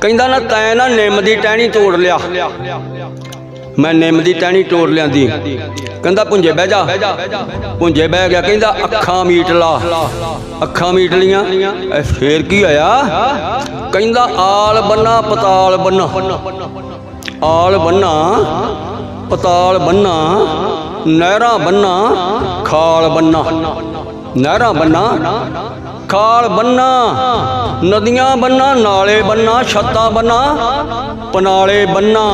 ਕਹਿੰਦਾ ਨਾ ਤੈਂ ਨਾ ਨਿੰਮ ਦੀ ਟਹਿਣੀ ਤੋੜ ਲਿਆ। ਮੈਂ ਨਿੰਮ ਦੀ ਟਹਿਣੀ ਤੋੜ ਲਿਆਂਦੀ। ਕਹਿੰਦਾ ਪੁੰਜੇ ਬਹਿ ਜਾ। ਪੁੰਜੇ ਬਹਿ ਗਿਆ। ਕਹਿੰਦਾ ਅੱਖਾਂ ਮੀਟ ਲਾ। ਅੱਖਾਂ ਮੀਟ ਲੀਆਂ। ਇਹ ਫੇਰ ਕੀ ਹੋਇਆ? ਕਹਿੰਦਾ ਆਲ ਬੰਨਾ, ਪਤਾਲ ਬੰਨਾ। ਆਲ ਬੰਨਾ, ਪਤਾਲ ਬੰਨਾ। ਨਹਿਰਾਂ ਬੰਨਾ, ਖਾਲ ਬੰਨਾ। ਨਹਿਰਾਂ ਬੰਨਾ ਖਾਲ ਬੰਨਾ ਨਦੀਆਂ ਬੰਨਾ ਨਾਲੇ ਬੰਨਾ ਛੱਤਾਂ ਬੰਨਾ ਪਨਾਲੇ ਬੰਨਾ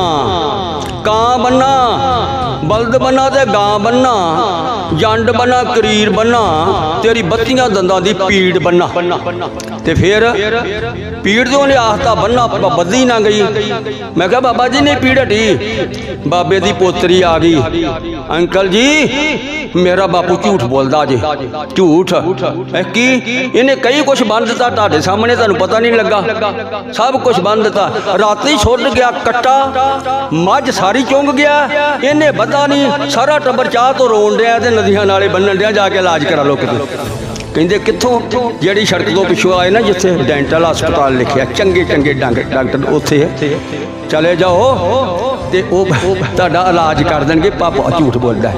ਕਾਂ ਬੰਨਾ ਬਲਦ ਬੰਨਾ ਤੇ ਗਾਂ ਬੰਨਾ, ਜੰਡ ਬੰਨਾ, ਕਰੀਰ ਬੰਨਾ, ਤੇਰੀ ਬੱਤੀਆਂ ਦੰਦਾਂ ਦੀ ਪੀੜ ਬੰਨਾ। ਤੇ ਫਿਰ ਪੀੜ ਤੋਂ ਨੇ ਆਖਤਾ ਬੰਨਾ ਬ- ਨਾ ਗਈ। ਮੈਂ ਕਿਹਾ, ਬਾਬਾ ਜੀ ਨੇ ਪੀੜ ਹਟੀ। ਬਾਬੇ ਦੀ ਪੋਤਰੀ ਆ ਗਈ। ਅੰਕਲ ਜੀ, ਮੇਰਾ ਬਾਪੂ ਝੂਠ ਬੋਲਦਾ ਜੇ। ਝੂਠ। ਇਹ ਕੀ? ਇਹਨੇ ਕਈ ਕੁਝ ਬੰਨ ਦਿੱਤਾ, ਤੁਹਾਡੇ ਸਾਹਮਣੇ ਤੁਹਾਨੂੰ ਪਤਾ ਨਹੀਂ ਲੱਗਾ। ਸਭ ਕੁਝ ਬੰਨ ਦਿੱਤਾ। ਰਾਤੀ ਛੁੱਟ ਗਿਆ, ਕੱਟਾ। ਮੱਝ ਸਾਰੀ ਚੁੰਗ ਗਿਆ। ਇਹਨੇ ਪਤਾ ਨਹੀਂ, ਸਾਰਾ ਟੱਬਰ ਚਾਹ ਤੋਂ ਰੋਣ ਡਿਆ ਤੇ ਨਦੀਆਂ ਨਾਲੇ ਬੰਨਣ ਡਿਆ, ਜਾ ਕੇ ਇਲਾਜ ਕਰਾ ਲੋ ਕਿਤੇ। ਕਹਿੰਦੇ ਕਿੱਥੋਂ ਜਿਹੜੀ ਸੜਕ ਤੋਂ ਪਿੱਛੋਂ ਆਏ ਨਾ, ਜਿੱਥੇ ਡੈਂਟਲ ਹਸਪਤਾਲ ਲਿਖਿਆ, ਚੰਗੇ ਚੰਗੇ ਡੰਗ, ਡਾਕਟਰ ਉੱਥੇ ਹੈ। ਚਲੇ ਜਾਓ ਤੇ ਉਹ ਤੁਹਾਡਾ ਇਲਾਜ ਕਰ ਦੇਣਗੇ, ਪਾਪਾ ਝੂਠ ਬੋਲਦਾ ਹੈ।